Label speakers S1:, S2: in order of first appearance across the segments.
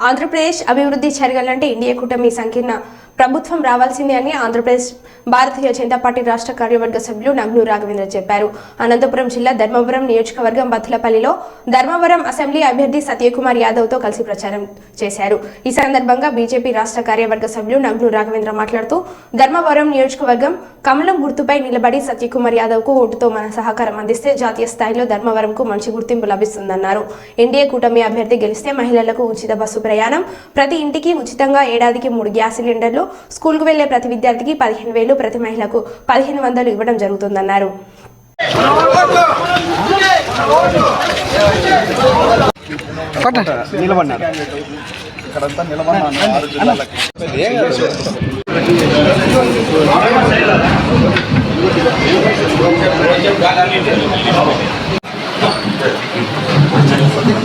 S1: ఆంధ్రప్రదేశ్ అభివృద్ధి జరగాలంటే ఇండియా కూటమి సంకీర్ణ ప్రభుత్వం రావాల్సిందే అని ఆంధ్రప్రదేశ్ భారతీయ జనతా పార్టీ రాష్ట్ర కార్యవర్గ సభ్యులు నగ్ను రాఘవేంద్ర చెప్పారు. అనంతపురం జిల్లా ధర్మవరం నియోజకవర్గం బత్తులపల్లిలో ధర్మవరం అసెంబ్లీ అభ్యర్థి సత్యకుమార్ యాదవ్తో కలిసి ప్రచారం చేశారు. ఈ సందర్భంగా బీజేపీ రాష్ట్ర కార్యవర్గ సభ్యులు నగ్ను రాఘవేంద్ర మాట్లాడుతూ ధర్మవరం నియోజకవర్గం కమలం గుర్తుపై నిలబడి సత్యకుమార్ యాదవ్కు ఓటుతో మన సహకారం అందిస్తే జాతీయ స్థాయిలో ధర్మవరంకు మంచి గుర్తింపు లభిస్తుందన్నారు. ఎన్డీఏ కూటమి అభ్యర్థి గెలిస్తే మహిళలకు ఉచిత బస్సు ప్రయాణం ప్రతి ఇంటికి ఉచితంగా ఏడాదికి మూడు గ్యాస్ సిలిండర్లు స్కూల్కు వెళ్ళే ప్రతి విద్యార్థికి పదిహేను వేలు ప్రతి మహిళకు పదిహేను వందలు ఇవ్వడం జరుగుతుందన్నారు.
S2: నిలబడినారు ఇక్కడంతా నిలబడినాను ఆరు జిల్లాలకి
S3: అన్న అన్న,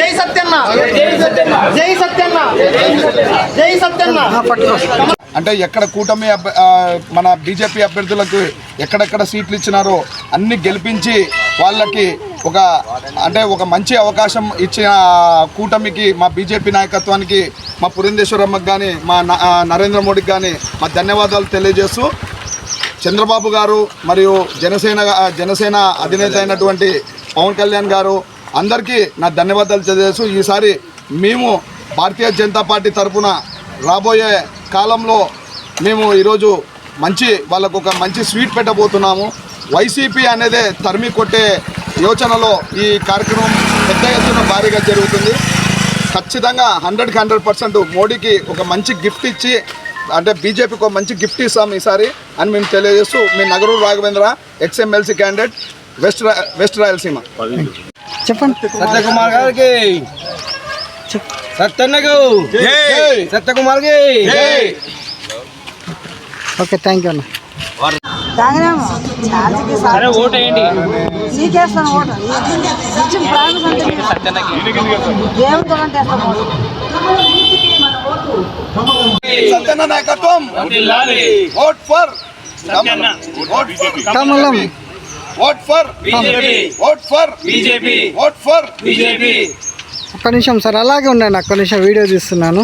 S4: జై సత్యన్న. జై సత్యన్న. జై సత్యన్న.
S2: అంటే ఎక్కడ కూటమి మన బీజేపీ అభ్యర్థులకు ఎక్కడెక్కడ సీట్లు ఇచ్చినారో అన్ని గెలిపించి వాళ్ళకి ఒక అంటే ఒక మంచి అవకాశం ఇచ్చిన కూటమికి మా బీజేపీ నాయకత్వానికి మా పురంధేశ్వరమ్మకి కానీ మా నరేంద్ర మోడీకి కానీ మా ధన్యవాదాలు తెలియజేస్తూ చంద్రబాబు గారు మరియు జనసేన జనసేన అధినేత అయినటువంటి పవన్ కళ్యాణ్ గారు అందరికీ నా ధన్యవాదాలు తెలియజేస్తూ ఈసారి మేము భారతీయ జనతా పార్టీ తరఫున రాబోయే కాలంలో మేము ఈరోజు మంచి వాళ్ళకు ఒక మంచి స్వీట్ పెట్టబోతున్నాము. వైసీపీ అనేదే తరిమి కొట్టే యోచనలో ఈ కార్యక్రమం పెద్ద ఎత్తున భారీగా జరుగుతుంది. ఖచ్చితంగా హండ్రెడ్కి హండ్రెడ్ పర్సెంట్ మోడీకి ఒక మంచి గిఫ్ట్ ఇచ్చి అంటే బీజేపీకి ఒక మంచి గిఫ్ట్ ఇస్తాం ఈసారి అని మేము తెలియజేస్తూ మీ Nagaruru Raghavendra ex MLC candidate west రా- వెస్ట్ రాయలసీమ.
S3: చెప్పండి.
S5: సత్యకుమార్ గారికి. సత్యన్నకు సత్యకుమార్కి
S3: ఓకే థ్యాంక్ యూ అన్న.
S6: తాగినాము ఛార్జీకి
S7: సరే. ఓటు వేయండి.
S6: నీకేస్తాను ఓటు. ఇచ్చిన ప్రాణం దేవుడితో అంటే వేస్తాం ఓటు.
S2: సత్యన్న నాయకత్వం. ఓట్ ఫర్ ఓట్ ఫర్
S3: కమలం
S2: vote for vote for
S7: BJP
S2: vote for
S7: BJP
S3: ఒక్క నిమిషం సార్ అలాగే ఉండండి ఒక్క నిమిషం వీడియో తీస్తున్నాను.